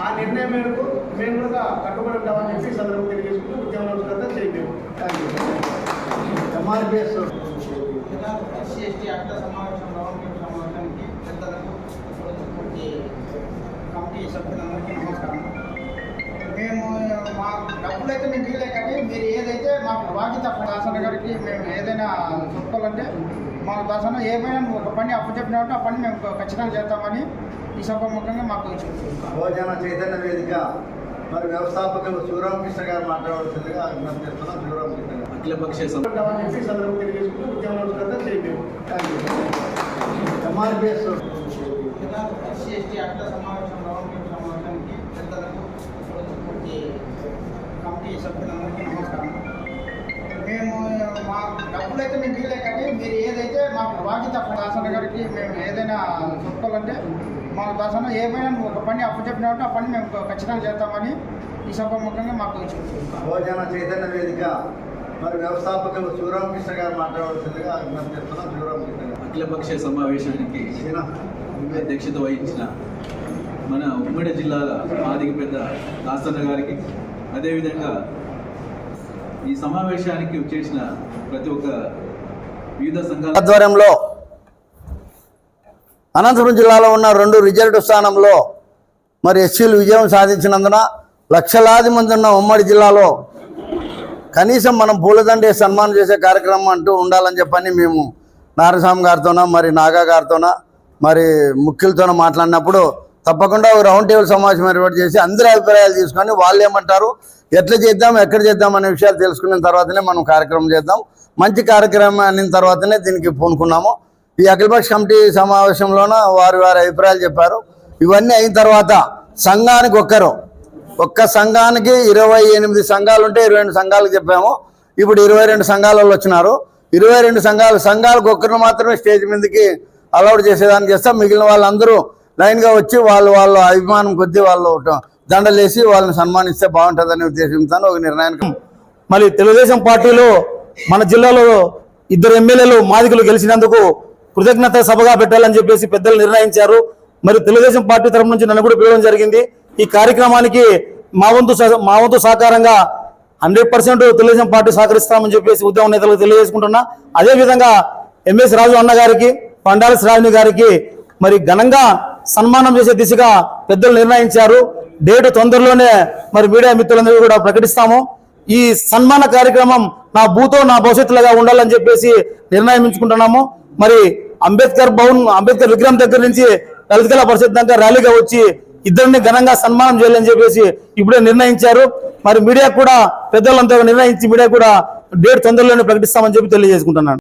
ఆ నిర్ణయం మేరకు మేము కూడా కట్టుబడి ఉంటామని చెప్పి ఈ సందర్భంగా తెలియజేసుకుంటూ ఉద్యమంలో శ్రద్ధ చేయలేము ఎంఆర్పిఎస్ ఎస్సీ పెద్దలకు కమిటీ సభ్యులందరికీ నమస్కారం. మేము మా డబ్బులు అయితే మేము వీలే కానీ మీరు ఏదైతే మాకు బాధ్యత దాసన్న గారికి మేము ఏదైనా చెప్పుకోవాలంటే మాకు దాసన్న ఏమైనా ఒక పని అప్పు చెప్పినట్టు ఆ పని మేము ఖచ్చితంగా చేస్తామని ఈ సభాముఖంగా మాకు భోజన చైతన్య వేదిక మరి వ్యవస్థాపకులు శివరామకృష్ణ గారు మాట్లాడవలసిందిగా విజ్ఞప్తి చేస్తున్నాం. శివరామకృష్ణ గారు. అఖిలపక్ష ఎంఆర్పిఎస్ ఎస్సీ ఎస్టీ సమావేశం పెద్దలకు కమిటీ మా డబ్బులు అయితే మేము వీలే కానీ మీరు ఏదైతే మాకు బాధ్యత దాసన్న గారికి మేము ఏదైనా చెప్పుకోవాలంటే మాకు దాసన్న ఏమైనా ఒక పని అప్పు చెప్పినట్టు ఆ పని మేము ఖచ్చితంగా చేస్తామని ఈ సభాముఖంగా మాకు చెప్తున్నాం. భోజన చైతన్య వేదిక మరి వ్యవస్థాపకులు శివరామకృష్ణ గారు మాట్లాడవలసిందిగా విజ్ఞప్తి చేస్తున్నాం. శివరామకృష్ణ గారు. అఖిలపక్ష సమావేశానికి అధ్యక్షత వహించిన మన ఉమ్మడి జిల్లాల ఆదిక పెద్ద దాసన్న గారికి అదేవిధంగా ఈ సమావేశానికి వచ్చేసిన ప్రతి ఒక్క వివిధ సంఘాల ఆధ్వర్యంలో అనంతపురం జిల్లాలో ఉన్న రెండు రిజర్వ్ స్థానంలో మరి ఎస్సీలు విజయం సాధించినందున లక్షలాది మంది ఉన్న ఉమ్మడి జిల్లాలో కనీసం మనం పూలదండే సన్మానం చేసే కార్యక్రమం అంటూ ఉండాలని చెప్పని మేము నారస్వామి గారితోన మరి నాగా గారితోన మరి ముఖ్యులతోన మాట్లాడినప్పుడు తప్పకుండా ఒక రౌండ్ టేబుల్ సమావేశం ఏర్పాటు చేసి అందరి అభిప్రాయాలు తీసుకొని వాళ్ళు ఏమంటారు ఎట్లా చేద్దాం ఎక్కడ చేద్దాం అనే విషయాలు తెలుసుకున్న తర్వాతనే మనం కార్యక్రమం చేద్దాం. మంచి కార్యక్రమం అయిన తర్వాతనే దీనికి పూనుకున్నాము. ఈ అఖిలపక్ష కమిటీ సమావేశంలోన వారి వారి అభిప్రాయాలు చెప్పారు. ఇవన్నీ అయిన తర్వాత సంఘానికి ఒక్కరు ఒక్క సంఘానికి ఇరవై ఎనిమిది సంఘాలు ఉంటే ఇరవై రెండు సంఘాలకు చెప్పాము. ఇప్పుడు ఇరవై రెండు సంఘాల వాళ్ళు వచ్చినారు. ఇరవై రెండు సంఘాలు సంఘాలకు ఒక్కరిని మాత్రమే స్టేజ్ మీదకి అలౌడ్ చేసేదానికి చేస్తాం. మిగిలిన వాళ్ళందరూ లైన్గా వచ్చి వాళ్ళు వాళ్ళ అభిమానం కొద్దీ వాళ్ళు దండలేసి వాళ్ళని సన్మానిస్తే బాగుంటుందనే ఉద్దేశంతో ఒక నిర్ణయానికి మరి తెలుగుదేశం పార్టీలో మన జిల్లాలో ఇద్దరు ఎమ్మెల్యేలు మాదికలు గెలిచినందుకు కృతజ్ఞత సభగా పెట్టాలని చెప్పేసి పెద్దలు నిర్ణయించారు. మరి తెలుగుదేశం పార్టీ తరఫు నుంచి నన్ను కూడా పిలవడం జరిగింది. ఈ కార్యక్రమానికి మా వంతు సహ- మా వంతు సహకారంగా హండ్రెడ్ పర్సెంట్ తెలుగుదేశం పార్టీ సహకరిస్తామని చెప్పేసి ఉద్యమ నేతలకు తెలియజేసుకుంటున్నా. అదేవిధంగా ఎంఎస్ రాజు అన్న గారికి పండాల శ్రావణి గారికి మరి ఘనంగా సన్మానం చేసే దిశగా పెద్దలు నిర్ణయించారు. డేటు తొందరలోనే మరి మీడియా మిత్రులందరూ కూడా ప్రకటిస్తాము. ఈ సన్మాన కార్యక్రమం నా భూతో నా భవిష్యత్తులుగా ఉండాలని చెప్పేసి నిర్ణయించుకుంటున్నాము. మరి అంబేద్కర్ భవన్ అంబేద్కర్ విగ్రహం దగ్గర నుంచి లలిత కళా పరిషత్ దాకా ర్యాలీగా వచ్చి ఇద్దరిని ఘనంగా సన్మానం చేయాలని చెప్పేసి ఇప్పుడే నిర్ణయించారు. మరి మీడియా కూడా పెద్దలంతా నిర్ణయించి మీడియా కూడా డేట్ తొందరలోనే ప్రకటిస్తామని చెప్పి తెలియజేసుకుంటున్నాను.